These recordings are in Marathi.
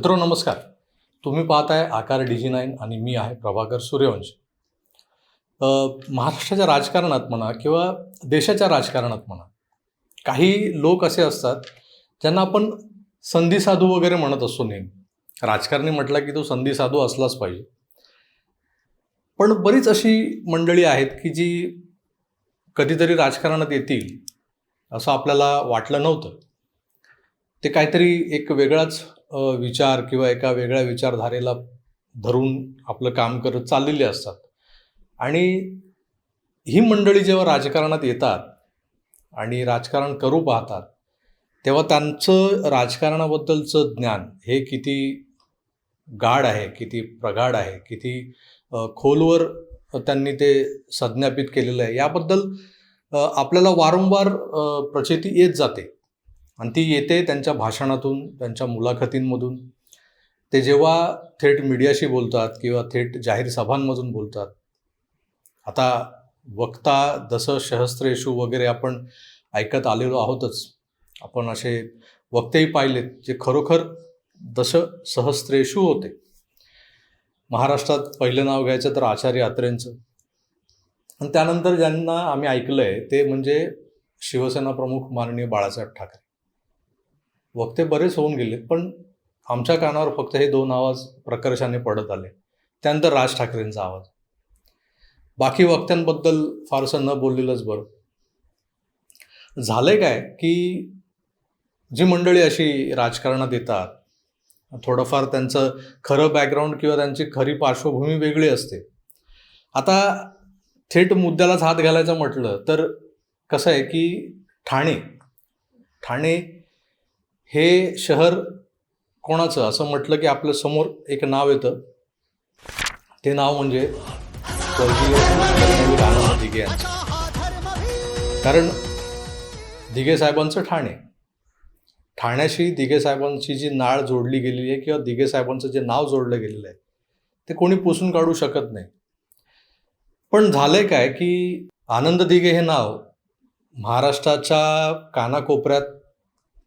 मित्रो नमस्कार. तुम्ही पाहताय आकार डीजी नाईन आणि मी आहे प्रभाकर सूर्यवंशी. महाराष्ट्राच्या राजकारणात म्हणा किंवा देशाच्या राजकारणात म्हणा काही लोक असे असतात ज्यांना आपण संधी साधू वगैरे म्हणत असतो नेहमी. राजकारणी म्हटलं की तो संधी साधू असलाच पाहिजे. पण बरीच अशी मंडळी आहेत की जी कधीतरी राजकारणात येतील असं आपल्याला वाटलं नव्हतं. ते काहीतरी एक वेगळाच विचार किंवा एका वेगळ्या विचारधारेला धरून आपलं काम करत चाललेले असतात. आणि ही मंडळी जेव्हा राजकारणात येतात आणि राजकारण करू पाहतात तेव्हा त्यांचं राजकारणाबद्दलचं ज्ञान हे किती गाढ आहे किती प्रगाढ आहे किती खोलवर त्यांनी ते संज्ञापित केलेलं आहे याबद्दल आपल्याला वारंवार प्रचिती येत जाते. आणि ती येते त्यांच्या भाषणातून त्यांच्या मुलाखतींमधून. ते जेव्हा थेट मीडियाशी बोलतात किंवा थेट जाहीर सभांमधून बोलतात. आता वक्ता जसं सहस्त्रेशू वगैरे आपण ऐकत आलेलो आहोतच. आपण असे वक्तेही पाहिलेत जे खरोखर दश सहस्त्रेशू होते. महाराष्ट्रात पहिलं नाव घ्यायचं तर आचार्य अत्रेंचं. आणि त्यानंतर ज्यांना आम्ही ऐकलं आहे ते म्हणजे शिवसेना प्रमुख माननीय बाळासाहेब ठाकरे. वक्ते बरेच होऊन गेले पण आमच्या कानावर फक्त हे दोन आवाज प्रकर्षाने पडत आले. त्यानंतर राज ठाकरेंचा आवाज. बाकी वक्त्यांबद्दल फारसं न बोललेलंच बरं. झालंय काय की जी मंडळी अशी राजकारणात येतात थोडंफार त्यांचं खरं बॅकग्राऊंड किंवा त्यांची खरी पार्श्वभूमी वेगळी असते. आता थेट मुद्द्यालाच हात घालायचं म्हटलं तर कसं आहे की ठाणे ठाणे हे शहर कोणाचं? असं म्हटलं की आपल्यासमोर एक नाव येतं. ते नाव म्हणजे स्वर्गीय दिघे यांचं. कारण दिघे साहेबांचं ठाणे ठाण्याशी दिघे साहेबांची जी नाळ जोडली गेलेली आहे किंवा दिघे साहेबांचं जे नाव जोडलं गेलेलं आहे ते कोणी पुसून काढू शकत नाही. पण झालंय काय की आनंद दिघे हे नाव महाराष्ट्राच्या कानाकोपऱ्यात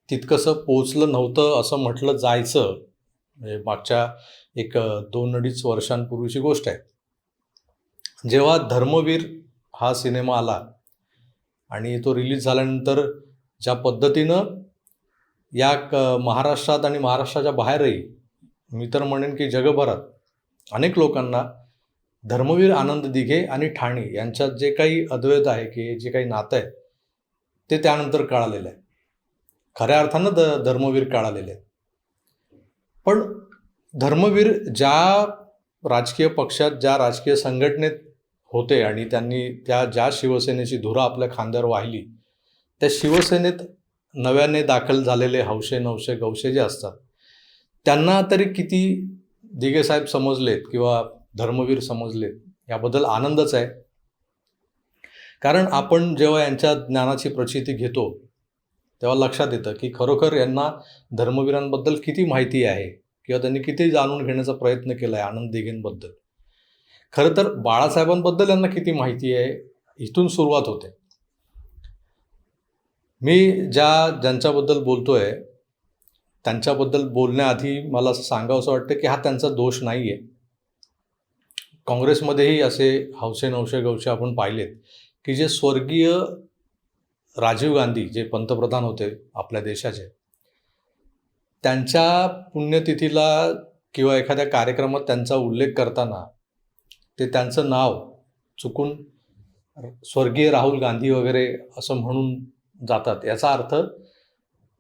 तितकंसं पोचलं नव्हतं असं म्हटलं जायचं. म्हणजे मागच्या एक दोन अडीच वर्षांपूर्वीची गोष्ट आहे. जेव्हा धर्मवीर हा सिनेमा आला आणि तो रिलीज झाल्यानंतर ज्या पद्धतीनं या क महाराष्ट्रात आणि महाराष्ट्राच्या बाहेरही मी तर म्हणेन की जगभरात अनेक लोकांना धर्मवीर आनंद दिघे आणि ठाणे यांच्यात जे काही अद्वैत आहे की जे काही नातं आहे ते त्यानंतर कळालेलं आहे. खऱ्या अर्थानं द धर्मवीर कळालेले पण धर्मवीर ज्या राजकीय पक्षात ज्या राजकीय संघटनेत होते आणि त्यांनी त्या ज्या शिवसेनेची धुरा आपल्या खांद्यावर वाहिली त्या शिवसेनेत नव्याने दाखल झालेले हौशे नवशे गवशे जे असतात त्यांना तरी किती दिगेसाहेब समजलेत किंवा धर्मवीर समजलेत याबद्दल आनंदच आहे. कारण आपण जेव्हा यांच्या ज्ञानाची प्रचिती घेतो तेव्हा लक्षात येतं की खरोखर यांना धर्मवीरांबद्दल किती माहिती आहे? किंवा त्यांनी किती जाणून घेण्याचा प्रयत्न केला आहे आनंद दिघेंबद्दल? खरं तर बाळासाहेबांबद्दल यांना किती माहिती आहे? इथून सुरुवात होते. मी ज्या ज्यांच्याबद्दल बोलतोय त्यांच्याबद्दल बोलण्याआधी मला असं सांगावं असं वाटतं की हा त्यांचा दोष नाही आहे काँग्रेसमध्येही असे हौसे नवशे गवशे आपण पाहिलेत की जे स्वर्गीय राजीव गांधी जे पंतप्रधान होते आपल्या देशाचे त्यांच्या पुण्यतिथीला किंवा एखाद्या कार्यक्रमात त्यांचा उल्लेख करताना ते त्यांचं नाव चुकून स्वर्गीय राहुल गांधी वगैरे असं म्हणून जातात. याचा अर्थ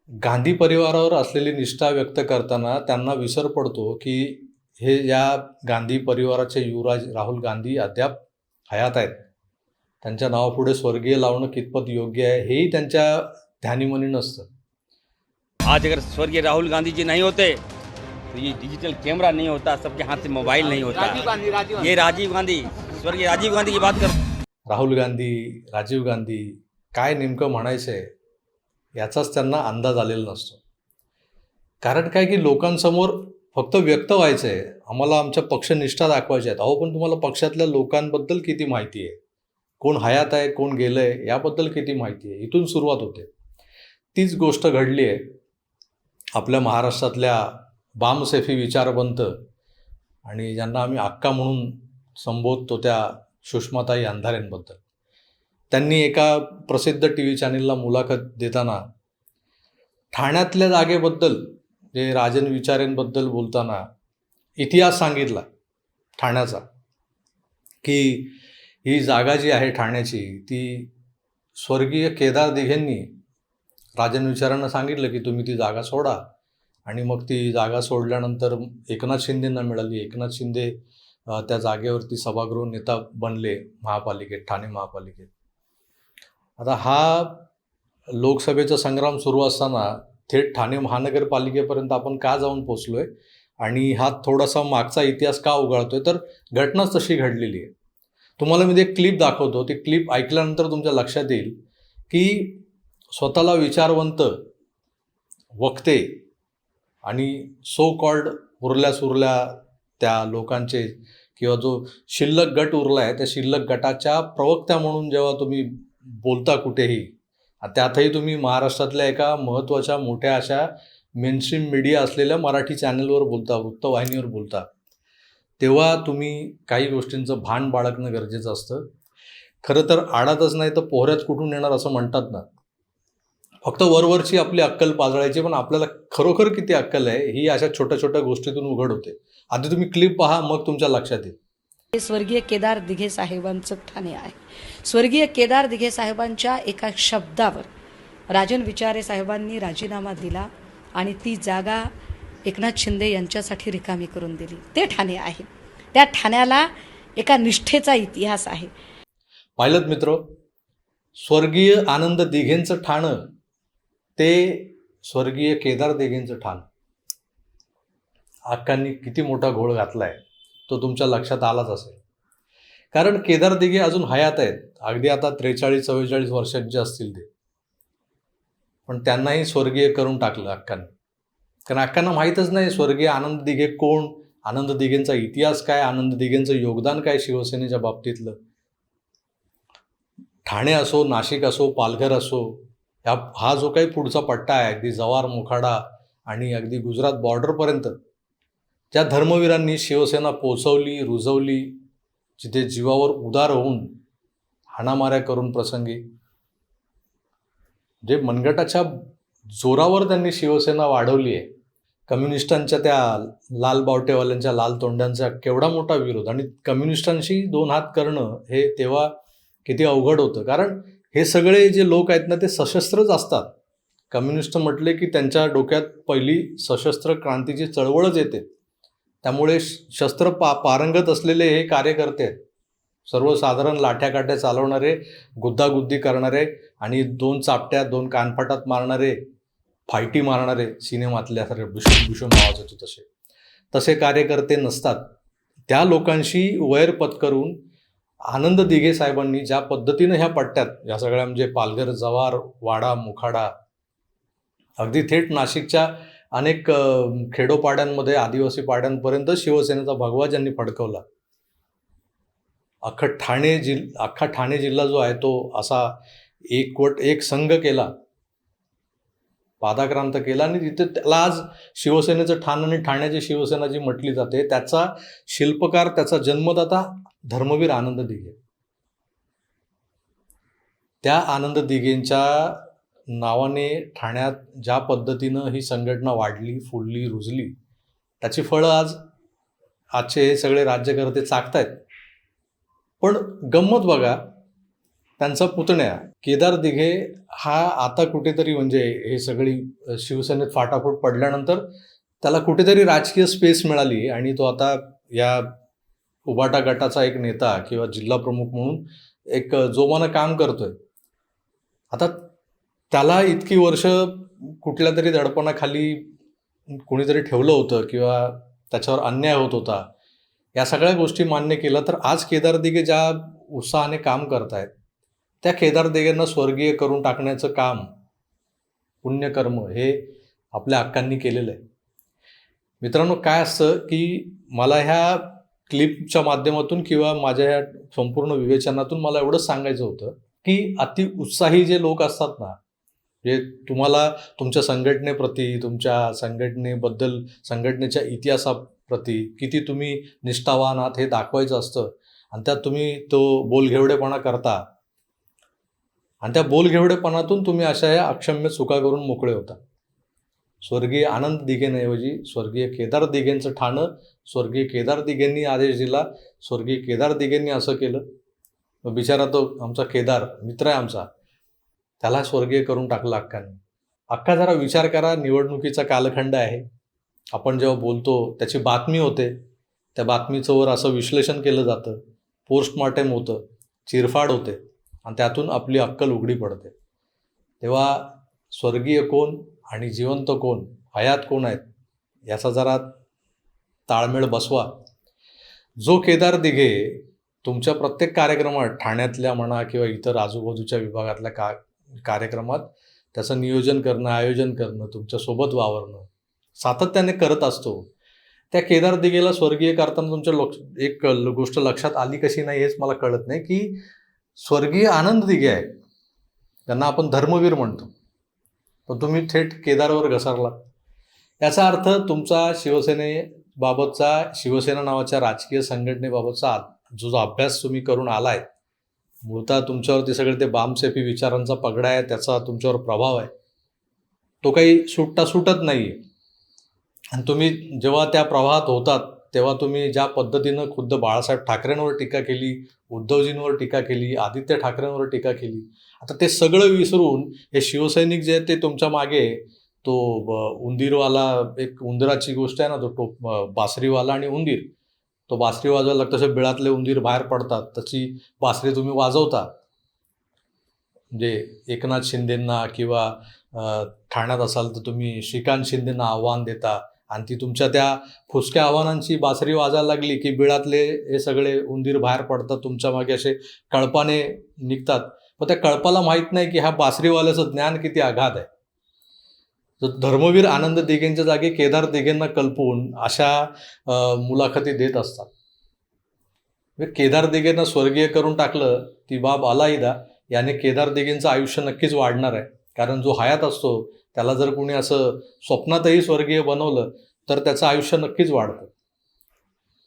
गांधी परिवारावर असलेली निष्ठा व्यक्त करताना त्यांना विसर पडतो की हे या गांधी परिवाराचे युवराज राहुल गांधी अद्याप हयात आहेत. त्यांच्या नावापुढे स्वर्गीय लावणं कितपत योग्य आहे हेही त्यांच्या ध्यानीमनी नसतं. आज अगर स्वर्गीय राहुल गांधी जी नहीं होते तो ये डिजिटल कैमरा नहीं होता सबके हाथ से मोबाइल नहीं होता। राजीव गांधी राजीव ये राजीव गांधी स्वर्गीय राजीव गांधी की बात कर राहुल गांधी राजीव गांधी काय नेमकं म्हणायचं आहे याचाच त्यांना अंदाज आलेला नसतो. कारण काय की लोकांसमोर फक्त व्यक्त व्हायचं आहे आम्हाला आमच्या पक्षनिष्ठा दाखवायच्या आहेत. अहो पण तुम्हाला पक्षातल्या लोकांबद्दल किती माहिती आहे? कोण हयात आहे कोण गेलं आहे याबद्दल किती माहिती आहे? इथून सुरुवात होते. तीच गोष्ट घडली आहे. आपल्या महाराष्ट्रातल्या बामसेफी विचारवंत आणि ज्यांना आम्ही अक्का म्हणून संबोधतो त्या सुषमाताई अंधारेंबद्दल. त्यांनी एका प्रसिद्ध टी व्ही चॅनेलला मुलाखत देताना ठाण्यातल्या जागेबद्दल जे राजन विचारेंबद्दल बोलताना इतिहास सांगितला ठाण्याचा की ही जागा जी आहे ठाण्याची ती स्वर्गीय केदार दिघेंनी राजन विचारांना सांगितलं की तुम्ही ती जागा सोडा. आणि मग ती जागा सोडल्यानंतर एकनाथ शिंदेंना मिळाली. एकनाथ शिंदे त्या जागेवरती सभागृह नेता बनले महापालिकेत ठाणे महापालिकेत. आता हा लोकसभेचा संग्राम सुरू असताना थेट ठाणे महानगरपालिकेपर्यंत आपण का जाऊन पोचलो आहे आणि हा थोडासा मागचा इतिहास का उगाळतोय? तर घटनाच तशी घडलेली आहे. तुम्हाला मी ते क्लिप दाखवतो ते क्लिप ऐकल्यानंतर तुमच्या लक्षात येईल की स्वतःला विचारवंत वक्ते आणि सो कॉल्ड उरल्या सुरल्या त्या लोकांचे किंवा जो शिल्लक गट उरला आहे त्या शिल्लक गटाच्या प्रवक्त्या म्हणून जेव्हा तुम्ही बोलता कुठेही त्यातही तुम्ही महाराष्ट्रातल्या एका महत्त्वाच्या मोठ्या अशा मेनस्ट्रीम मीडिया असलेल्या मराठी चॅनलवर बोलता वृत्तवाहिनीवर बोलता. तेव्हा तुम्ही काही गोष्टींचं भान बाळगणं गरजेचं असतं. खरं तर आडातच नाही तर पोहऱ्यात कुठून येणार असं म्हणतात ना. फक्त वरवरची आपली अक्कल पाजळायची पण आपल्याला खरोखर किती अक्कल आहे ही अशा छोट्या छोट्या गोष्टीतून उघड होते. आधी तुम्ही क्लिप पहा मग तुमच्या लक्षात येईल. हे स्वर्गीय केदार दिघे साहेबांचं ठाणे आहे. स्वर्गीय केदार दिघे साहेबांच्या एका शब्दावर राजन विचारे साहेबांनी राजीनामा दिला आणि ती जागा एकनाथ शिंदे यांच्यासाठी रिकामी करून दिली. ते ठाणे आहे. त्या ठाण्याला एका निष्ठेचा इतिहास आहे. पाहिलं मित्र स्वर्गीय आनंद दिघेंचं ठाणं ते स्वर्गीय केदार दिघेंचं ठाण. अक्कांनी किती मोठा घोळ घातला आहे तो तुमच्या लक्षात आलाच असेल. कारण केदार दिघे अजून हयात आहेत. अगदी आता त्रेचाळीस चव्वेचाळीस वर्षांचे असतील ते. पण त्यांनाही स्वर्गीय करून टाकलं अक्कांनी. कारण अक्कांना माहीतच नाही स्वर्गीय आनंद दिघे कोण? आनंद दिघेंचा इतिहास काय? आनंद दिघेंचं योगदान काय शिवसेनेच्या बाबतीतलं? ठाणे असो नाशिक असो पालघर असो ह्या हा जो काही पुढचा पट्टा आहे अगदी जवार मोखाडा आणि अगदी गुजरात बॉर्डरपर्यंत ज्या धर्मवीरांनी शिवसेना पोचवली रुजवली जिथे जीवावर उदार होऊन हाणामाऱ्या करून प्रसंगी जे मनगटाच्या जोरावर त्यांनी शिवसेना वाढवली आहे कम्युनिस्टांच्या त्या लाल बावटेवाल्यांच्या लाल तोंड्यांचा केवढा मोठा विरोध आणि कम्युनिस्टांशी दोन हात करणं हे तेव्हा किती अवघड होतं. कारण हे सगळे जे लोक आहेत ना ते सशस्त्रच असतात. कम्युनिस्ट म्हटले की त्यांच्या डोक्यात पहिली सशस्त्र क्रांतीची चळवळच येते. त्यामुळे श- शस्त्र पा पारंगत असलेले हे कार्यकर्ते आहेत. सर्वसाधारण लाठ्या काठ्या चालवणारे गुद्दागुद्दी करणारे आणि दोन चापट्या दोन कानफाटात मारणारे फायटी मारणारे सिनेमातल्या सारे भूषण भुशुम आवाज येतो तसे. तसे कार्यकर्ते नसतात. त्या लोकांशी वैर पत्करून आनंद दिघे साहेबांनी ज्या पद्धतीनं ह्या पट्ट्यात या सगळ्या म्हणजे पालघर जवार वाडा मुखाडा अगदी थेट नाशिकच्या अनेक खेडोपाड्यांमध्ये आदिवासी पाड्यांपर्यंत शिवसेनेचा भगवा ज्यांनी फडकवला. अख्खा ठाणे जिल अख्खा ठाणे जिल्हा जो आहे तो असा एकवट एक संघ केला. पादाक्रांत केला आणि तिथे त्याला आज शिवसेनेचं ठाण आणि ठाण्याची शिवसेना जी म्हटली जाते त्याचा शिल्पकार त्याचा जन्मदाता धर्मवीर आनंद दिघे. त्या आनंद दिघेंच्या नावाने ठाण्यात ज्या पद्धतीनं ही संघटना वाढली फुलली रुजली त्याची फळं आज आजचे हे सगळे राज्यकर्ते चाकतायत पण गंमत बघा त्यांचा पुतण्या केदार दिघे हा आता कुठेतरी म्हणजे हे सगळी शिवसेनेत फाटाफूट पडल्यानंतर त्याला कुठेतरी राजकीय स्पेस मिळाली आणि तो आता या उबाटा गटाचा एक नेता किंवा जिल्हा प्रमुख म्हणून एक जोमानं काम करतोय. आता त्याला इतकी वर्ष कुठल्या तरी दडपणाखाली कोणीतरी ठेवलं होतं किंवा त्याच्यावर अन्याय होत होता या सगळ्या गोष्टी मान्य केल्या तर आज केदार दिघे ज्या उत्साहाने काम करतायत त्या केदार स्वर्गीय करून टाकण्याचं काम पुण्यकर्म हे आपल्या हक्कांनी केलेलं आहे. मित्रांनो काय असतं की मला ह्या क्लिपच्या माध्यमातून किंवा माझ्या ह्या संपूर्ण विवेचनातून मला एवढंच सांगायचं होतं की अति उत्साही जे लोक असतात ना जे तुम्हाला तुमच्या संघटनेप्रती तुमच्या संघटनेबद्दल संघटनेच्या इतिहासाप्रती किती तुम्ही निष्ठावान आहात हे दाखवायचं असतं आणि त्यात तुम्ही तो बोलघेवडेपणा करता आणि त्या बोलघेवडेपणातून तुम्ही अशा या अक्षम्य चुका करून मोकळे होता. स्वर्गीय आनंद दिघेंऐवजी स्वर्गीय केदार दिघेंचं ठाणं स्वर्गीय केदार दिघेंनी आदेश दिला स्वर्गीय केदार दिघेंनी असं केलं. बिचारा तो आमचा केदार मित्र आहे आमचा त्याला स्वर्गीय करून टाकलं अक्काने. अक्का जरा विचार करा निवडणुकीचा कालखंड आहे. आपण जेव्हा बोलतो त्याची बातमी होते. त्या बातमीचं वर असं विश्लेषण केलं जातं. पोस्टमॉर्टेम होतं. चिरफाड होते. आणि त्यातून आपली अक्कल उघडी पडते. तेव्हा स्वर्गीय कोण आणि जिवंत कोण हयात कोण आहेत याचा जरा ताळमेळ बसवा. जो केदार दिघे तुमच्या प्रत्येक कार्यक्रमात ठाण्यातल्या म्हणा किंवा इतर आजूबाजूच्या विभागातल्या का कार्यक्रमात त्याचं नियोजन करणं आयोजन करणं तुमच्यासोबत वावरणं सातत्याने करत असतो. त्या केदार दिघेला स्वर्गीय करताना तुमच्या लक्ष एक गोष्ट लक्षात आली कशी नाही हेच मला कळत नाही की स्वर्गीय आनंद दिघे आहे. त्यांना आपण धर्मवीर म्हणतो. पण तुम्ही थेट केदारवर घसरला याचा अर्थ तुमचा शिवसेनेबाबतचा शिवसेना नावाच्या राजकीय संघटनेबाबतचा आ- जो जो अभ्यास तुम्ही करून आलाय मूळतः तुमच्यावरती सगळे ते बामसेफी विचारांचा पगडा आहे त्याचा तुमच्यावर प्रभाव आहे. तो काही सुटता सुटत नाही आहे आणि तुम्ही जेव्हा त्या प्रवाहात होतात तेव्हा तुम्ही ज्या पद्धतीनं खुद्द बाळासाहेब ठाकरेंवर टीका केली उद्धवजींवर टीका केली आदित्य ठाकरेंवर टीका केली आता ते सगळं विसरून हे शिवसैनिक जे आहेत ते तुमच्या मागे तो उंदीरवाला एक उंदराची गोष्ट आहे ना तो टोप बासरीवाला आणि उंदीर. तो बासरी वाजवायला तसे बिळातले उंदीर बाहेर पडतात. तशी बासरी तुम्ही वाजवता. म्हणजे एकनाथ शिंदेंना किंवा ठाण्यात असाल तर तुम्ही श्रीकांत शिंदेंना आव्हान देता. आणि ती तुमच्या त्या फुसक्या आव्हानांची बासरी वाजायला लागली की बिळातले हे सगळे उंदीर बाहेर पडतात तुमच्या मागे असे कळपाने निघतात. पण त्या कळपाला माहीत नाही की ह्या बासरीवाल्याचं ज्ञान किती आघात आहे. तर धर्मवीर आनंद दिघेंच्या जागी केदार दिघेंना कल्पून अशा मुलाखती देत असतात. म्हणजे केदार दिघेंना स्वर्गीय करून टाकलं ती बाब अलाहिदा याने केदार दिघेंचं आयुष्य नक्कीच वाढणार आहे. कारण जो हयात असतो त्याला जर कोणी असं स्वप्नातही स्वर्गीय बनवलं तर त्याचं आयुष्य नक्कीच वाढतं.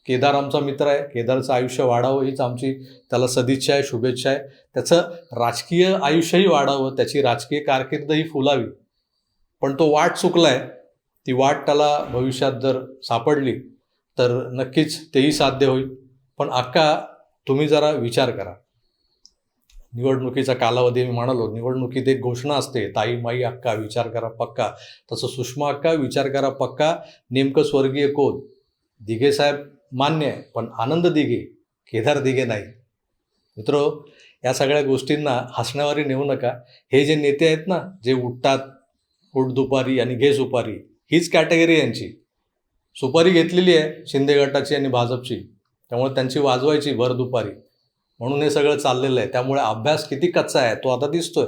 केदार आमचा मित्र आहे. केदारचं आयुष्य वाढावं हीच आमची त्याला सदिच्छा आहे शुभेच्छा आहे. त्याचं राजकीय आयुष्यही वाढावं त्याची राजकीय कारकीर्दही फुलावी. पण तो वाट चुकलाय. ती वाट त्याला भविष्यात जर सापडली तर नक्कीच तेही साध्य होईल. पण अक्का तुम्ही जरा विचार करा. निवडणुकीचा कालावधी मी म्हणालो निवडणुकीत एक घोषणा असते ताई माई अक्का विचार करा पक्का. तसं सुषमा अक्का विचार करा पक्का नेमकं स्वर्गीय कोण? दिघे साहेब मान्य आहे पण आनंद दिघे केदार दिघे नाही. मित्रो या सगळ्या गोष्टींना हसण्यावारी नेऊ नका. हे जे नेते आहेत ना जे उठतात उठ दुपारी आणि घे सुपारी हीच कॅटेगरी यांची. सुपारी घेतलेली आहे शिंदे गटाची आणि भाजपची. त्यामुळे त्यांची वाजवायची भर दुपारी. म्हणून हे सगळं चाललेलं आहे. त्यामुळे अभ्यास किती कच्चा आहे तो आता दिसतोय.